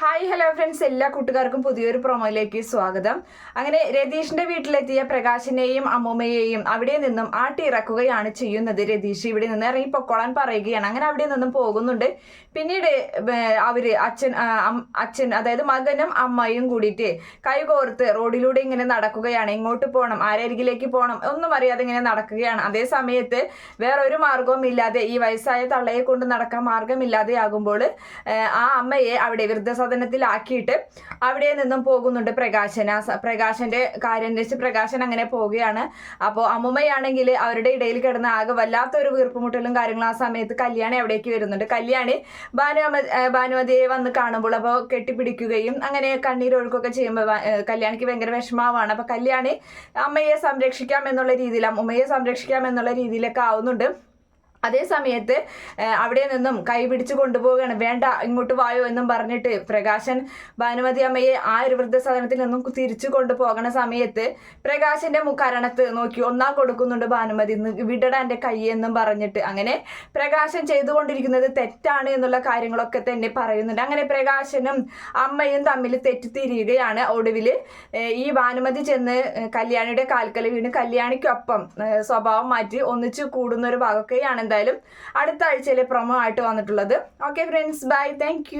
Hi hello friends എല്ലാ കൂട്ടുകാർക്കും പുതിയൊരു പ്രൊമോയിലേക്ക് സ്വാഗതം. അങ്ങനെ രതീഷിന്റെ വീട്ടിലെത്തിയ പ്രകാശിനെയും അമ്മൂമ്മയെയും അവിടെ നിന്നും ആട്ടിയിറക്കുകയാണ് ചെയ്യുന്നത്. രതീഷ് ഇവിടെ നിന്ന് ഇറങ്ങി പൊക്കോളാൻ പറയുകയാണ്. അങ്ങനെ അവിടെ നിന്നും പോകുന്നുണ്ട്. പിന്നീട് അവർ അച്ഛൻ അച്ഛൻ അതായത് മകനും അമ്മയും കൂടിയിട്ട് കൈകോർത്ത് റോഡിലൂടെ ഇങ്ങനെ നടക്കുകയാണ്. ഇങ്ങോട്ട് പോകണം ആരരികിലേക്ക് പോകണം ഒന്നും അറിയാതെ ഇങ്ങനെ നടക്കുകയാണ്. അതേ സമയത്ത് വേറൊരു മാർഗവും ഇല്ലാതെ ഈ വയസ്സായ തള്ളയെ കൊണ്ട് നടക്കാൻ മാർഗമില്ലാതെ ആകുമ്പോൾ ആ അമ്മയെ അവിടെ വൃദ്ധസദനത്തിലാക്കിയിട്ട് അവിടെ നിന്നും പോകുന്നുണ്ട് പ്രകാശന. പ്രകാശന്റെ കാര്യം അന്വേഷിച്ച് പ്രകാശൻ അങ്ങനെ പോവുകയാണ്. അപ്പോൾ അമ്മുമ്മയാണെങ്കിൽ അവരുടെ ഇടയിൽ കിടന്ന ആകെ വല്ലാത്തൊരു വീർപ്പുമുട്ടലും കാര്യങ്ങളും ആ സമയത്ത് കല്യാണി അവിടേക്ക് വരുന്നുണ്ട്. കല്യാണി ഭാനുമ ഭാനുമതിയെ വന്ന് കാണുമ്പോൾ അപ്പോൾ കെട്ടിപ്പിടിക്കുകയും അങ്ങനെ കണ്ണീരൊഴുക്കൊക്കെ ചെയ്യുമ്പോൾ കല്യാണിക്ക് ഭയങ്കര വിഷമാവാണ്. അപ്പോൾ കല്യാണി അമ്മയെ സംരക്ഷിക്കാം എന്നുള്ള രീതിയിൽ അമ്മുമ്മയെ സംരക്ഷിക്കാം എന്നുള്ള രീതിയിലൊക്കെ ആവുന്നുണ്ട്. അതേ സമയത്ത് അവിടെ നിന്നും കൈ പിടിച്ചു കൊണ്ടുപോവുകയാണ്. വേണ്ട ഇങ്ങോട്ട് വായോ എന്നും പറഞ്ഞിട്ട് പ്രകാശൻ ഭാനുമതി അമ്മയെ ആ ഒരു വൃദ്ധസദനത്തിൽ നിന്നും തിരിച്ചു കൊണ്ടുപോകണ സമയത്ത് പ്രകാശന്റെ മുക്കരണത്ത് നോക്കി ഒന്നാ കൊടുക്കുന്നുണ്ട് ഭാനുമതി. "ഇന്ന് വിടട എന്റെ കൈ എന്നും പറഞ്ഞിട്ട്. അങ്ങനെ പ്രകാശൻ ചെയ്തുകൊണ്ടിരിക്കുന്നത് തെറ്റാണ് എന്നുള്ള കാര്യങ്ങളൊക്കെ തന്നെ പറയുന്നുണ്ട്. അങ്ങനെ പ്രകാശനും അമ്മയും തമ്മിൽ തെറ്റിത്തിരിയുകയാണ്. ഒടുവിൽ ഈ ഭാനുമതി ചെന്ന് കല്യാണിയുടെ കാൽക്കൽ വീണ് കല്യാണിക്കൊപ്പം സ്വഭാവം മാറ്റി ഒന്നിച്ചു കൂടുന്ന ഒരു ഭാഗമൊക്കെയാണ് എന്തായാലും അടുത്ത ആഴ്ചയിലെ പ്രൊമോ ആയിട്ട് വന്നിട്ടുള്ളത്. Okay friends bye thank